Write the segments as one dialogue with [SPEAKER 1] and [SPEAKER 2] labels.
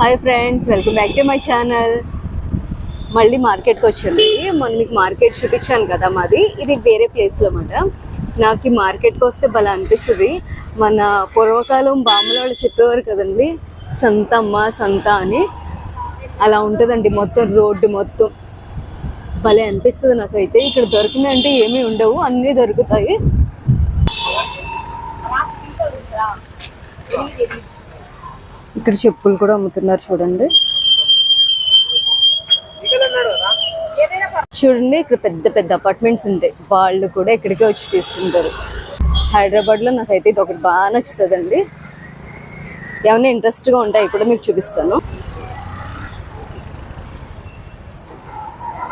[SPEAKER 1] Hi friends welcome back to my channel మళ్ళీ మార్కెట్కి వచ్చింది మొన్న మీకు మార్కెట్ చూపించాను కదా మాది. ఇది వేరే ప్లేస్లో అన్నమాట. నాకు ఈ మార్కెట్కి వస్తే భలే అనిపిస్తుంది. మన పూర్వకాలం బామ్మల వాళ్ళు చెప్పేవారు కదండి సంతమ్మ సంత అని. అలా ఉంటుందండి మొత్తం రోడ్డు మొత్తం. భలే అనిపిస్తుంది నాకైతే. ఇక్కడ దొరికినాయంటే ఏమీ ఉండవు అన్నీ దొరుకుతాయి. ఇక్కడ చెప్పులు కూడా అమ్ముతున్నారు చూడండి. చూడండి ఇక్కడ పెద్ద పెద్ద అపార్ట్మెంట్స్ ఉంటాయి. వాళ్ళు కూడా ఇక్కడికే వచ్చి తీసుకుంటారు. హైదరాబాద్లో నాకైతే ఇది ఒకటి బాగా నచ్చుతుందండి. ఏమైనా ఇంట్రెస్ట్గా ఉంటాయి కూడా మీకు చూపిస్తాను.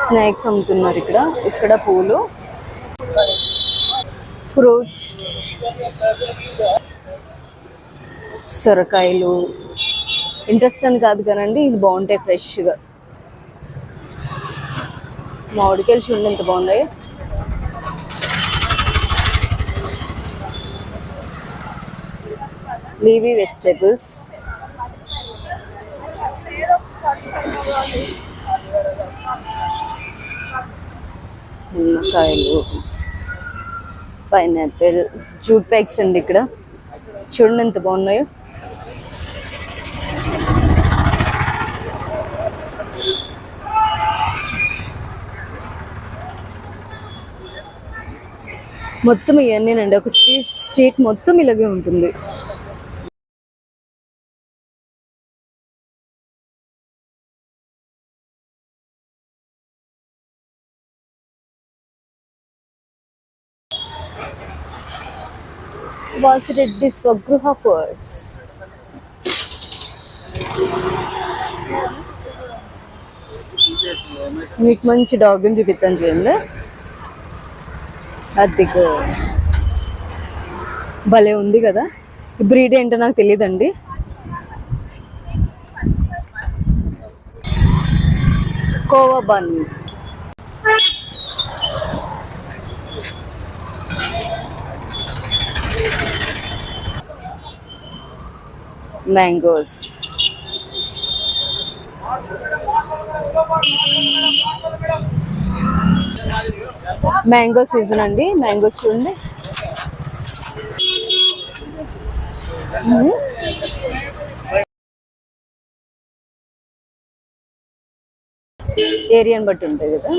[SPEAKER 1] స్నాక్స్ అమ్ముతున్నారు ఇక్కడ. ఇక్కడ పూలు. ఫ్రూట్స్ సొరకాయలు. ఇంట్రెస్ట్ అని కాదు కానండి ఇది బాగుంటాయి ఫ్రెష్గా. మామిడికాయలు చూడండి ఎంత బాగున్నాయి. లీవీ వెజిటేబుల్స్ నిమ్మకాయలు పైనాపిల్ జూట్ ప్యాక్స్ అండి ఇక్కడ. చూడండి ఎంత బాగున్నాయో. మొత్తం ఇవన్నీనండి ఒక స్ట్రీట్ స్ట్రీట్ మొత్తం ఇలాగే ఉంటుంది. స్వగృహ ఫర్డ్స్ మీకు మంచి డాగ్ని చూపిస్తాను చూడండి. అదిగో. భలే ఉంది కదా. ఈ బ్రీడ్ ఏంటో నాకు తెలియదండి కోవా బన్. మ్యాంగోస్ మ్యాంగో సీజన్ అండి మ్యాంగోస్ చూడండి. ఏరియాని బట్టి ఉంటాయి కదా.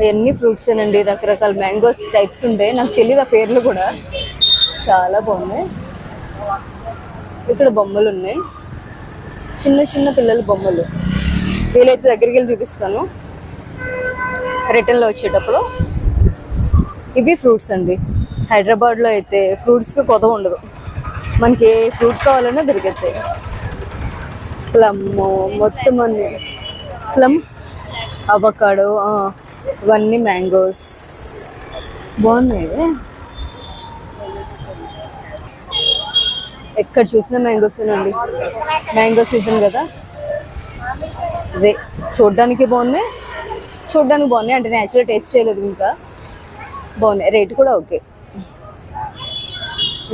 [SPEAKER 1] అవన్నీ ఫ్రూట్స్ అండి రకరకాల మ్యాంగోస్ టైప్స్ ఉంటాయి. నాకు తెలియదు ఆ పేర్లు కూడా. చాలా బాగున్నాయి. ఇక్కడ బొమ్మలు ఉన్నాయి. చిన్న చిన్న పిల్లల బొమ్మలు. వీలైతే దగ్గరికి వెళ్ళి చూపిస్తాను. రిటర్న్లో వచ్చేటప్పుడు ఇవి ఫ్రూట్స్ అండి. హైదరాబాద్లో అయితే ఫ్రూట్స్కి కొత్త ఉండదు. మనకి ఏ ఫ్రూట్ కావాలన్నా దొరికేస్తాయి. ప్లమ్ మొత్తం అన్ని. ప్లమ్ అవకాడో ఇవన్నీ మ్యాంగోస్. బాగున్నాయి ఎక్కడ చూసినా మ్యాంగోస్ అండి. మ్యాంగో సీజన్ కదా. అదే చూడ్డానికి బాగున్నాయి. చూడడానికి బాగున్నాయి. అంటే నేచురల్ టేస్ట్ చేయలేదు ఇంకా. బాగున్నాయి. రేట్ కూడా ఓకే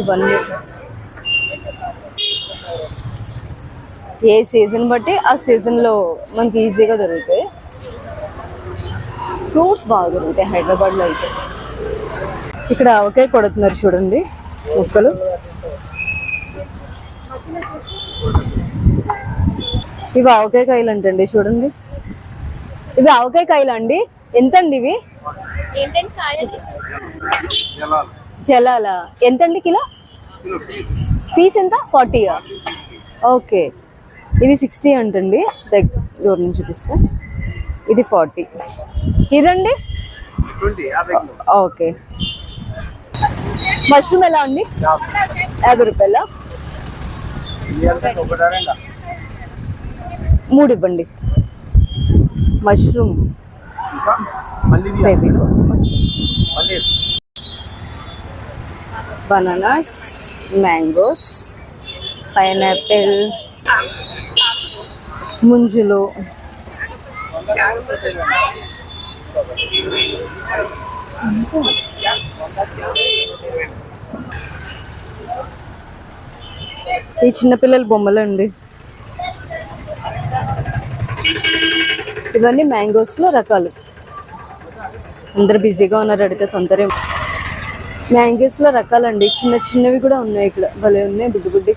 [SPEAKER 1] ఇవన్నీ. ఏ సీజన్ బట్టి ఆ సీజన్లో మనకి ఈజీగా దొరుకుతాయి. ఫ్రూట్స్ బాగా దొరుకుతాయి హైదరాబాద్లో అయితే. ఇక్కడ ఆవకాయ కొడుతున్నారు చూడండి ముక్కలు. ఇవి ఆవకాయ కాయలు అంటండి చూడండి. ఇవి ఆవకాయ కాయలు అండి? ఎంత అండి ఇవి జలాల. ఎంత అండి కిలో? పీస్. ఎంత? ఫార్టీయా ఓకే. ఇది సిక్స్టీ అంటండి. దగ్గర దూరం నుంచి చూపిస్తే. ఇది ఫార్టీ. ఇదండి? ఓకే. మష్రూమ్ ఎలా అండి? యాభై రూపాయల? మూడు ఇవ్వండి. మష్రూమ్. బనానాస్ మ్యాంగోస్ పైనాపిల్ ముంజులు. ఈ చిన్నపిల్లల బొమ్మలు అండి ఇవన్నీ మ్యాంగోస్లో రకాలు. అందరు బిజీగా ఉన్నారు అడిగితే తొందర మ్యాంగోస్లో రకాలండి చిన్న చిన్నవి కూడా ఉన్నాయి ఇక్కడ. భలే ఉన్నాయి బుడ్డి బుడ్డి.